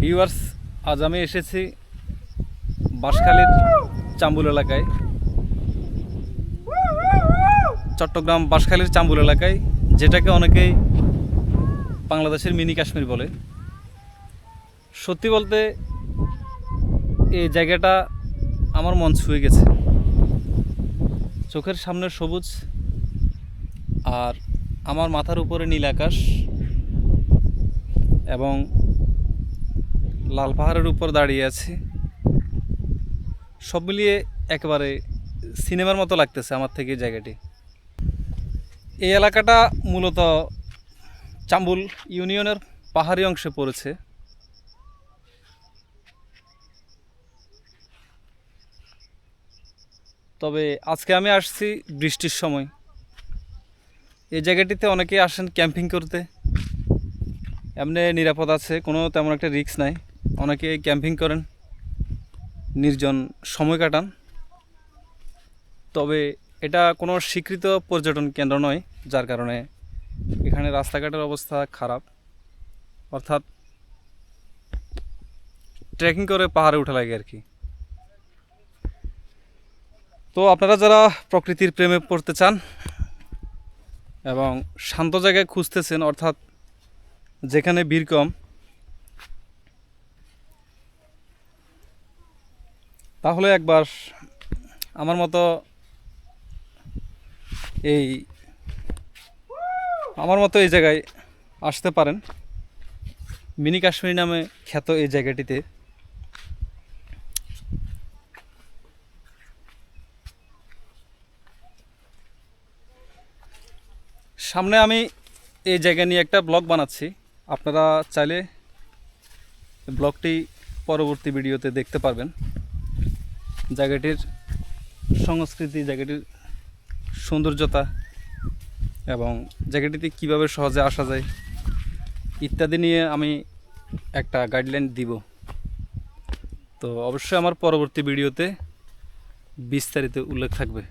Viewers আজ আমি এসেছি বাঁশখালীর চাম্বুল এলাকায়। চট্টগ্রাম বাঁশখালীর চাম্বুল এলাকায়, যেটাকে অনেকেই বাংলাদেশের মিনি কাশ্মীর বলে। সত্যি বলতে, এই জায়গাটা আমার মন ছুঁয়ে গেছে। চোখের সামনে সবুজ আর আমার মাথার উপরে নীল আকাশ এবং লাল পাহাড়ের উপর দাঁড়িয়ে আছি। সব মিলিয়ে একেবারে সিনেমার মতো লাগতেছে আমার থেকে জায়গাটি। এই এলাকাটা মূলত চাম্বুল ইউনিয়নের পাহাড়ি অংশে পড়েছে। তবে আজকে আমি আসছি বৃষ্টির সময়। এই জায়গাটিতে অনেকেই আসেন ক্যাম্পিং করতে। এমনি নিরাপদ আছে, কোনো তেমন একটা রিস্ক নাই। অনেকে ক্যাম্পিং করেন, নির্জন সময় কাটান। তবে এটা কোনো স্বীকৃত পর্যটন কেন্দ্র নয়, যার কারণে এখানে রাস্তাঘাটের অবস্থা খারাপ। অর্থাৎ ট্রেকিং করে পাহাড়ে উঠা লাগে আর কি। তো আপনারা যারা প্রকৃতির প্রেমে পড়তে চান এবং শান্ত জায়গায় খুঁজতেছেন, অর্থাৎ যেখানে ভিড় কম তাহলে একবার আমার মতো এই আমার মতো এই জায়গায় আসতে পারেন। মিনি কাশ্মীর নামে খ্যাত এই জায়গাটিতে। সামনে আমি এই জায়গা নিয়ে একটা ব্লগ বানাচ্ছি। আপনারা চাইলে ব্লগটি পরবর্তী ভিডিওতে দেখতে পারবেন। জায়গাটির সংস্কৃতি, জায়গাটির সৌন্দর্যতা এবং জায়গাটিতে কীভাবে সহজে আসা যায় ইত্যাদি নিয়ে আমি একটা গাইডলাইন দিব। তো অবশ্যই আমার পরবর্তী ভিডিওতে বিস্তারিত উল্লেখ থাকবে।